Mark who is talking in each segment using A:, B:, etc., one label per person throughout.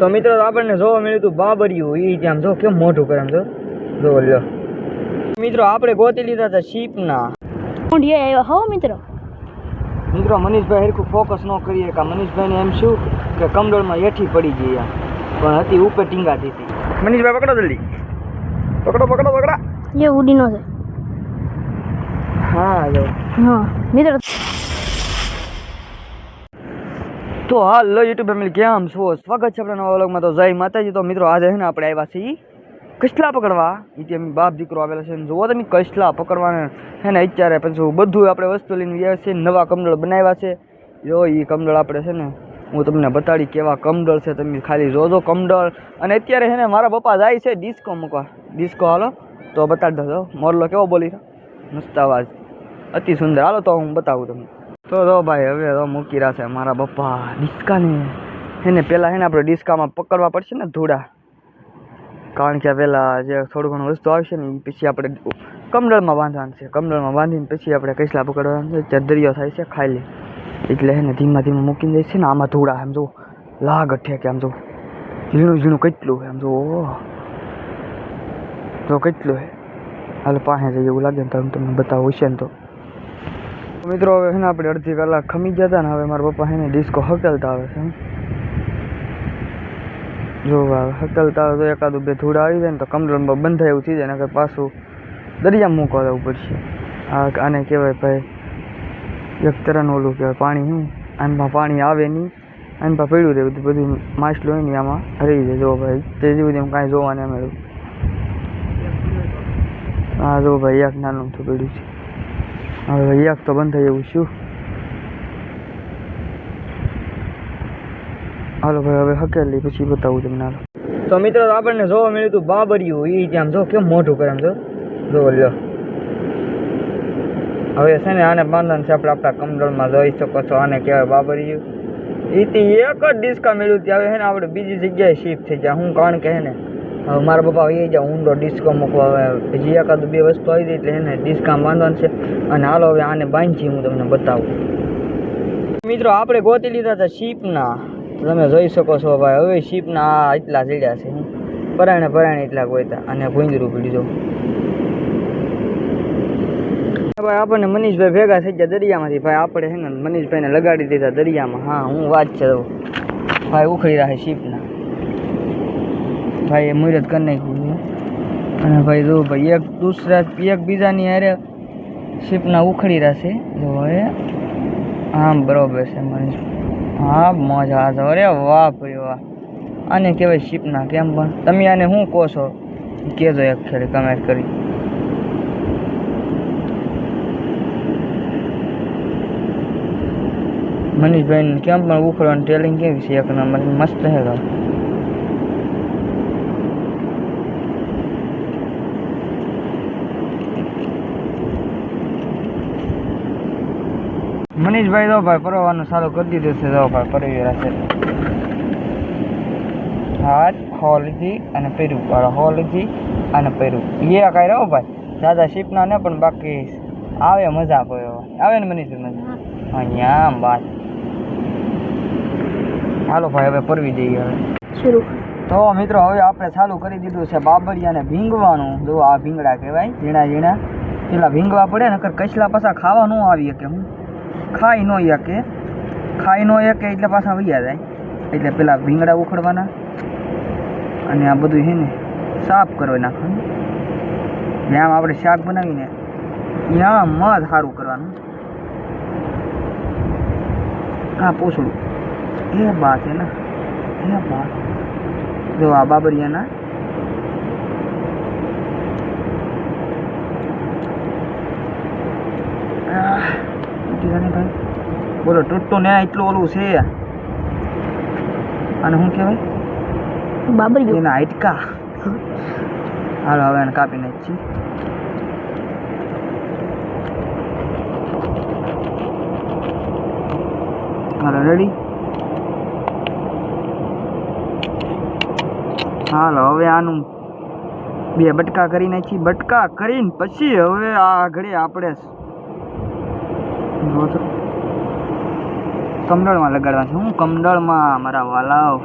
A: તો મિત્રો આપણને જોવા મળ્યું હતું બાબરિયું એ ત્યાં જો કેમ મોઢું કરે આમ જો. જો લ્યો. મિત્રો આપણે ગોતી લીધા હતા શીપના.
B: ઊંઢિયા આવ્યો? હો મિત્રો.
A: મિત્રો મનીષભાઈ હરખું ફોકસ ન કરીએ કે મનીષભાઈને એમ શું કે કમડોળમાં હેઠી પડી ગઈ એમ. પણ હતી ઉપર ટીંગાતી હતી મનીષભાઈ પકડો જલ્દી. પકડો પકડો પકડા.
B: એ ઉડીનો છે.
A: હા જો.
B: હા મિત્રો.
A: તો હાલો યુટ્યુબ ફેમિલી, કેમ છો? સ્વાગત છે આપણા નવા વ્લોગમાં. તો જય માતાજી. તો મિત્રો આજે છે ને આપણે આવ્યા છીએ કસલા પકડવા. એ અમે બાપ દીકરો આવેલા છે જુઓ તમે કસલા પકડવાના. છે ને અત્યારે પછી બધું આપણે વસ્તુ લઈને ગયા છે નવા કમડળ બનાવ્યા છે. જો એ કમડળ આપણે છે ને હું તમને બતાડી કેવા કમડળ છે. તમે ખાલી જોજો કમડળ અને અત્યારે છે ને મારા પપ્પા જાય છે ડિસ્કો મૂકવા. ડિસ્કો હાલો, તો બતાડી દો મોરલો કેવો બોલી મસ્ત અવાજ. અતિ સુંદર. હાલો તો હું બતાવું તમને. તો તો ભાઈ, હવે તો મૂકી રહ્યા છે મારા પપ્પા ડિસ્કાને. એને પહેલાં એને આપણે ડિસ્કામાં પકડવા પડશે ને ધૂળા. કારણ કે પહેલાં જે થોડું ઘણું વસ્તુ આવશે ને પછી આપણે કમડળમાં બાંધવાનું છે. કમડળમાં બાંધીને પછી આપણે કૈસલા પકડવાનું છે. ત્યાં થાય છે ખાલી. એટલે એને ધીમા ધીમા મૂકીને જાય છે ને આમાં ધૂળા એમ જો લાગ અઠે કે આમ જો ઝીણું ઝીણું કેટલું એમ જો. જો કેટલું હે હાલ પાસે જઈએ એવું લાગે ને તો તમને બતાવું છે ને તો. મિત્રો, હવે છે ને આપણે અડધી કલાક ખમી ગયા હતા ને, હવે મારા પપ્પા એને ડિસ્કો હકેલતા આવે છે જો હકેલતા આવે તો એકાદું બે ધૂળ આવી જાય ને તો કમરમાં બંધાય એવું થઈ જાય ને પાછું દરિયા મૂકવા દેવું પડશે. આ આને કહેવાય ભાઈ, એક તરણ ઓલું કહેવાય, પાણી શું આમાં પાણી આવે નહીં આમાં પડ્યું રહે બધું બધું માછલું હોય ને આમાં રહી જાય, જો ભાઈ, તે જેવું એમ કાંઈ જોવા નહીં મળ્યું. હા જો ભાઈ, એક નાનું તો પડ્યું છે. હવે ભાઈ એક તો બંધ થઈ એવું શું હાલો ભાઈ હવે હકેલી પછી બતાવું તમને હાલો તો મિત્રો આપણને જોવા મળ્યું હતું બાબરિયું એ ત્યાં જો કેમ મોઢું કરે આમ જો જો લ્યો હવે છે ને આને બાંધવાનું છે આપણે આપણા કમડળમાં જોઈ શકો છો આને કહેવાય બાબરિયું એથી એક જ ડિસ્કા મળ્યું ત્યાં હવે છે ને આપણે બીજી જગ્યાએ શિફ્ટ થઈ જાય હું કારણ કે છે ને હવે મારા પપ્પા એ જાય ઊંડો ડિસ્કો મૂકવા હવે હજી એકાદ બે વસ્તુ આવી જાય એટલે છે ને ડિસ્કા બાંધવાનું છે અને હાલો હવે આને બાંધી હું તમને બતાવું. મિત્રો, આપણે ગોતી લીધા હતા શીપના. તમે જોઈ શકો છો ભાઈ, હવે શીપના આ એટલા ચડ્યા છે. પરાણે પરાણે એટલા ગોતા અને ભૂંદરું પીડ્યું જો. ભાઈ, આપણને મનીષભાઈ ભેગા થઈ ગયા દરિયામાંથી. ભાઈ, આપણે છે ને મનીષભાઈને લગાડી દીધા દરિયામાં. હા, હું વાત છે ભાઈ, ઉખડી રાખે શીપના. ભાઈ એ મુહૂર્ત કરી નાખ્યું અને ભાઈ, જો ભાઈ, એક દૂસરા, એક બીજાની હારે શીપના ઉખડી રહ્યા છે. જો હવે આમ બરોબર છે, મનીષ. હા, મજા તો અરે વાહ, ભાઈ વાહ. આને કહેવાય શીપના કેમ પણ? તમે આને શું કહો છો? કહેજો એક ખેડી કમેન્ટ કરી. મનીષભાઈ, કેમ પણ ઉખડવાની ટેલિંગ કેવી છે? એક નંબર, મસ્ત હે મનીષભાઈ દો ભાઈ પરવાનું ચાલુ કરી દીધું છે. દો ભાઈ પરવી રહ્યા છે. હાથ હોલથી અને પેરું વાળા હો અને પેરું એ કાંઈ રહો ભાઈ? દાદા શીપના ને પણ બાકી આવે મજા પડ્યો આવે ને મનીષભાઈ મજા? અહીંયા આમ વાત. હાલો ભાઈ હવે પરવી જઈએ હવે. તો મિત્રો હવે આપણે ચાલુ કરી દીધું છે બાબરિયાને ભીંગવાનું. જો આ ભીંગડા કહેવાય ઝીણા ઝીણા પેલા ભીંગવા પડે નકર કચલા પાછા ખાવા ન આવી શકે હું? ખાઈ ન શકે. ખાઈ ન શકે એટલે પાછા વૈયા જાય. એટલે પેલા ભીંગડા ઉખડવાના અને આ બધું છે ને સાફ કરવા નાખવાનું. જ્યાં આપણે શાક બનાવીને ત્યાં મધ સારું કરવાનું. હા પૂછડું એ બા છે ને. એ બાત. જો આ બાબરિયાના આહ, તૂટી ને ભાઈ. બોલો તૂટતું ને એટલું ઓલું છે. અને શું કહેવાય?
B: બાબર
A: એના હાઈટકા હાલો હવે એને કાપી નાખીએ. હાલો રેડી હાલો હવે આનું બે બટકા કરી નાખી. બટકા કરીને પછી હવે આ ઘડી આપણે જો તો કમંડળમાં લગાડવા છે. હું કમંડળમાં મારા વાલાવ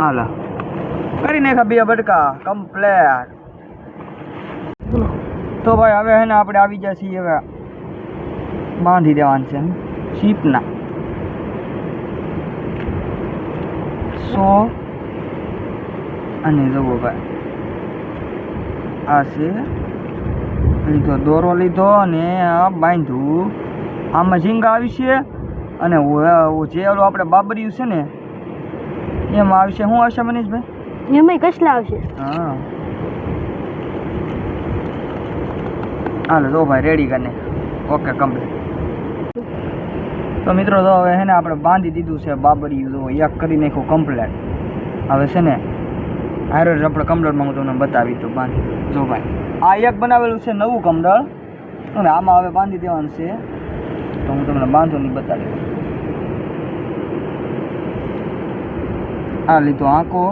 A: હાલો. કરી નાખા બે બટકા. કમ્પ્લેટ.
B: બોલો
A: તો ભાઈ, હવે હે ને આપણે આવી ગયા છીએ હવે. બાંધી દેવાનું છે. શીપના. સો. અને જુઓ ભાઈ. આ છે લીધો દોરો લીધો અને આ બાંધ્યું. આમાં ઝીંગા આવી છે અને જે ઓલું આપણે બાબરિયું છે ને એમાં આવશે શું આવશે મનીષભાઈ?
B: એમાં કસલા આવશે.
A: હા. હાલો જો ભાઈ રેડી કરીને. ઓકે કમ્પ્લીટ તો મિત્રો તો હવે છે ને આપણે બાંધી દીધું છે બાબરિયું જો એક કરી નાખ્યું કમ્પ્લેટ હવે છે ને હારો આપણે કમળમાં હું તમને બતાવી તો બાંધી જો ભાઈ આ એક બનાવેલું છે નવું કમળળ. અને આમાં હવે બાંધી દેવાનું છે. તો હું તમને બાંધો નહીં બતાવી. આ લીધો આંકો.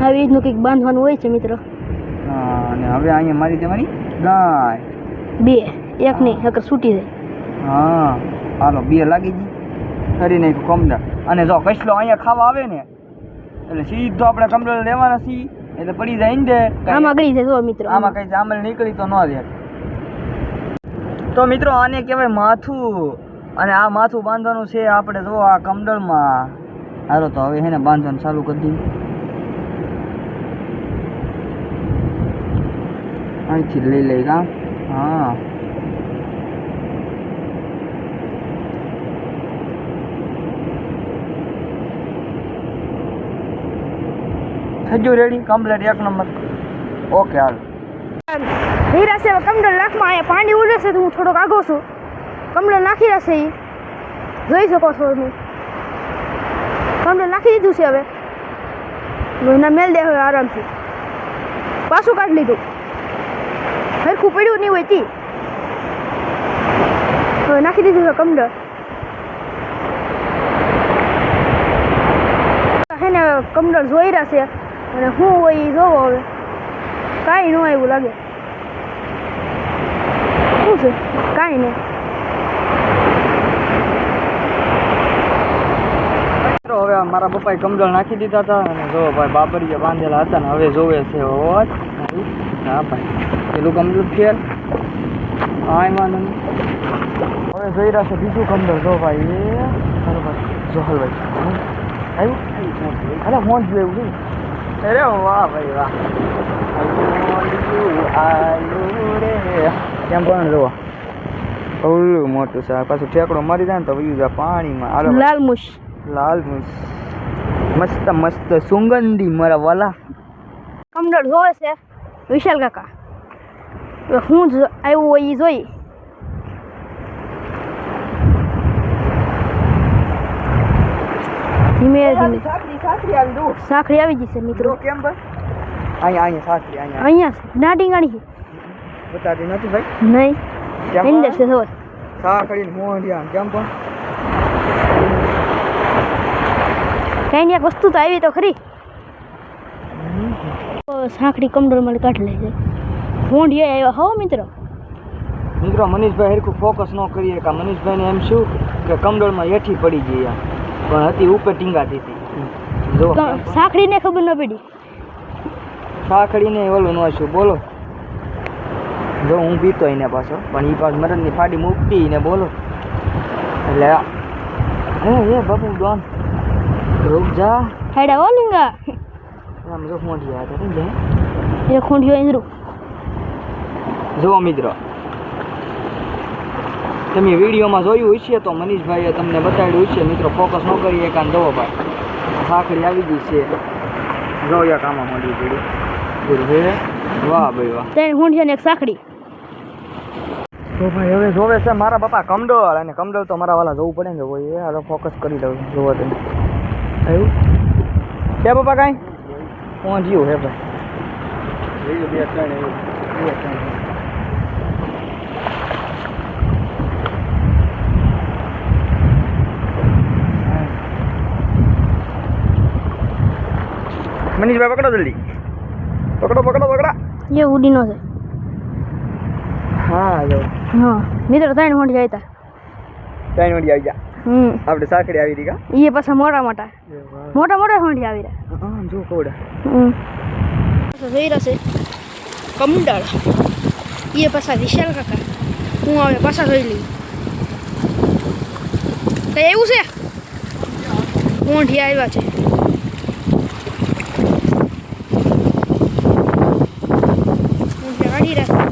B: આવી રીતનું કંઈક બાંધવાનું હોય છે મિત્રો?
A: હા, અને હવે અહીંયા મારી દેવાની ગાય.
B: બે એક નહીં નકર છૂટી જાય.
A: હા હાલો બે લાગી ગઈ. કરી નાખ્યું કમડર અને જો કસલો અહીંયા ખાવા આવે ને એટલે સીધો આપણે કમડર લેવાના છીએ એટલે પડી જાય ને
B: આમાં ગળી જાય જો મિત્રો.
A: આમાં કઈ જામલ નીકળી તો ન દે તો મિત્રો આને કહેવાય માથું. અને આ માથું બાંધવાનું છે આપણે જો આ કમડળમાં હાલો તો હવે હેને બાંધવાનું ચાલુ કરી દઈએ. અહીંથી લઈ લઈ હા હા. ગયું રેડી કમ્પ્લેટ એક નંબર. ઓકે હાલ.
B: હીરા છે કમડલ નાખમાં અહીંયા પાણી ઉડે છે તો હું થોડોક આગો છું. કમડલ નાખી રહેશે એ જોઈ શકો છો તમે. કમડલ નાખી દીધું છે હવે. હવે મેલ દે હવે આરામથી. પાછું કાઢી લીધું. હરખું પડ્યું નહીં હોય તી. હવે નાખી દીધું છે કમડલ હે ને જોઈ રહ્યા છે. અને શું હોય એ જોવો હવે. કાંઈ ન એવું લાગે. શું છે? કાંઈ નહીં.
A: હવે મારા પપ્પાએ કમજળ નાખી દીધા હતા અને જો ભાઈ બાબરીએ બાંધેલા હતા ને હવે જોવે છે હોત. હા ભાઈ, પેલું કમજળ ફેર હા, એમાં નહીં હવે જોઈ રહ્યા છે બીજું કમજળ જો ભાઈ, બરોબર. જોહલભાઈ આવ્યું? અરે મોજ જેવું છે અરે વાહ ભાઈ વાહ. આલુ આલુ રે કેમ પણ જોવો ઓલું મોટું છે આ પાછું ઠેકડો મારી જાય ને તો વયું જાય પાણીમાં.
B: લાલ મુશ
A: લાલ મિર્ચ મસ્ત મસ્ત સુગંધી મારા વાલા.
B: કમડળ જોવે છે? વિશાલ કાકા. હું જ આવ્યું હોય એ જોઈ. ધીમે ધીમે.
A: સાકરી સાકરી આવી દો
B: સાંકળી આવી જશે મિત્રો.
A: કેમ ભાઈ? અહીંયા અહીંયા સાકરી અહીંયા.
B: અહીંયા છે. નાડી ગાણી
A: બતાતી નથી ભાઈ?
B: નહીં.
A: કેમ
B: અંદર છે જોવે
A: સાકરી મોઢિયા કેમ પણ
B: કઈ ની એક વસ્તુ તો આવી તો ખરી. તો સાંકડી કમડળમાં કાઢી લે છે ભોંડિયા આવ્યા. હો મિત્રો.
A: મિત્રો મનીષભાઈ હરખું ફોકસ ન કરીએ કે મનીષભાઈને એમ શું કે કમડોળમાં હેઠી પડી ગઈ આ. પણ હતી ઉપર ટીંગાતી હતી જો.
B: સાંકડી ને ખબર ન પડી.
A: સાખડીને ઓલું ન છું બોલો. જો હું પીતો એને પાછો પણ એ પાછ મરદની ફાડી મૂકતી ને બોલો. એટલે હે હે બાપુ ડોન. રૂક જા
B: હેડા હો લીંગા.
A: આમ જો મોઢી આ તો જે
B: એ ખોંડિયો ઇંદરું
A: જો મિત્રો તમે વિડીયોમાં જોયું હશે તો મનીષભાઈએ તમને બતાડ્યું હશે મિત્રો ફોકસ ન કરીએ કાન જુઓ ભાઈ. સાંકળી આવી ગઈ છે. જો યા કામમાં મળી પડી. પૂરું વાહ ભાઈ વાહ.
B: ત્રણ છે ને એક સાખડી.
A: તો ભાઈ હવે જોવે છે મારા બાપા કમડોળ અને કમડોળ તો મારા વાલા જવું પડે ને ભાઈ એ હાલો ફોકસ કરી દઉં જોવા તમે આવ્યું? કે બાપા કાંઈ? પહોંચ્યું હે ભાઈ. બે ત્રણ બે ત્રણ મનીષભાઈ પકડો જલ્દી. પકડો પકડો પકડા.
B: એ ઉડીનો છે.
A: હા જો.
B: હા. મિત્રો ત્રણ ખોંડિયા તા
A: ત્રણ હોંડી આવી જા
B: હમ.
A: આપણે સાખડી આવી રહી કા?
B: એ પાછા મોટા મોટા. મોટા મોટા હોંડી આવી રહ્યા.
A: હા જો કોડા
B: હમ. જોઈ છે. કમંડળ. એ પાછા વિશાલ કાકા. હું આવે પાછા જોઈ લઈ. કઈ એવું છે? મોંઢી આવ્યા છે. મોંઢી કાઢી રાખે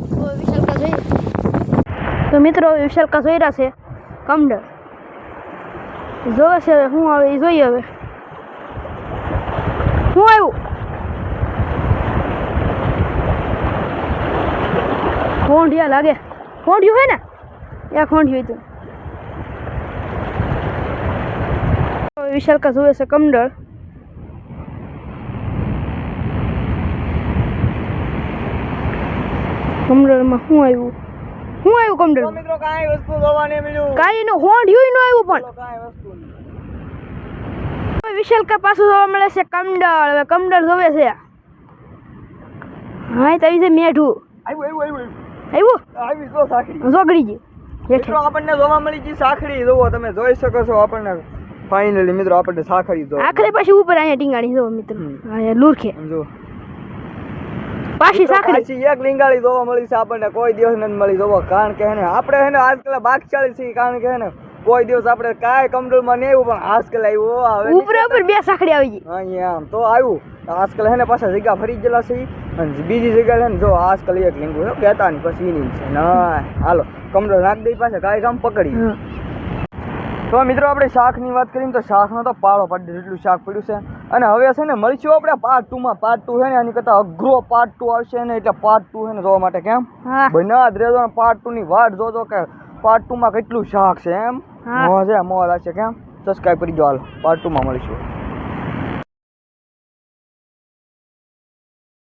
B: મિત્રો હવે વિશાલકા જોઈ તો મિત્રો હવે વિશાલકા જોઈ રહ્યા છે. કમંડળ જોવે છે હવે શું આવે એ જોઈએ હવે. શું આવ્યું? ખોંઢિયા લાગે. ખોંઢિયું હોય ને? એ ખોંઢિયું હતું. હવે વિશાલકા જોવે છે કમંડળ કમંડળમાં શું આવ્યું? શું આવ્યું કમડળ
A: મિત્રો કાંઈ વસ્તુ જોવા નહીં મળ્યું
B: કાંઈ નો યુ ન આવ્યું પણ.
A: કાંઈ વસ્તુ
B: વિશાલ વિશાલકા પાછું જોવા મળે છે કમંડળ હવે કમંડળ જોવે છે. હા તો આવી છે મેઠું
A: આવ્યું આવ્યું આવ્યું.
B: આવ્યું?
A: આવી તો સાંકડી
B: જોગડી જી
A: મિત્રો આપણને જોવા મળી છે સાખડી જોવો તમે જોઈ શકો છો આપણને. ફાઇનલી મિત્રો આપણને સાખડી જો
B: આખરે પાછી ઉપર અહીંયા ટીંગાણી જો મિત્રો. અહીંયા લુરખે.
A: જો
B: પાછી સાંકડી
A: પાછી એક લીંગાળી જોવા મળી છે આપણને કોઈ દિવસ નથી મળી જોવો. કારણ કે હે ને આપણે હે ને આજકાલ ભાગશાળી છીએ કારણ કે હે ને કોઈ દિવસ આપણે કાંઈ કમડોળમાં નહીં આવ્યું પણ આજકાલ આવ્યો આવે
B: ઉપર ઉપર બે સાંકડી આવી ગઈ.
A: અહીંયા આમ તો આવ્યું. આજકાલ હેને પાછા જગ્યા ફરી ગયેલા છે અને બીજી જગ્યા છે ને જો આજકાલ એક લીંગું કહેતા નહીં પછી એની છે. ના હાલો કમરો નાખ દઈ પાછા કાંઈ કામ પકડી. તો મિત્રો આપણે શાકની વાત કરીએ તો શાકનો તો પાળો પાડી જેટલું શાક પડ્યું છે. અને હવે છે ને મળશું આપણે પાર્ટ ટુમાં પાર્ટ ટુ છે ને એની કરતાં અઘરો પાર્ટ ટુ આવશે ને એટલે પાર્ટ ટુ છે ને જોવા માટે કેમ? બના જ રહેજો ને પાર્ટ ટુ ની વાટ જોજો કે પાર્ટ ટુ માં કેટલું શાક છે એમ. મોજ મોજ આવશે કેમ? સબસ્ક્રાઈબ કરી દો હાલ. પાર્ટ ટુ માં મળીશું.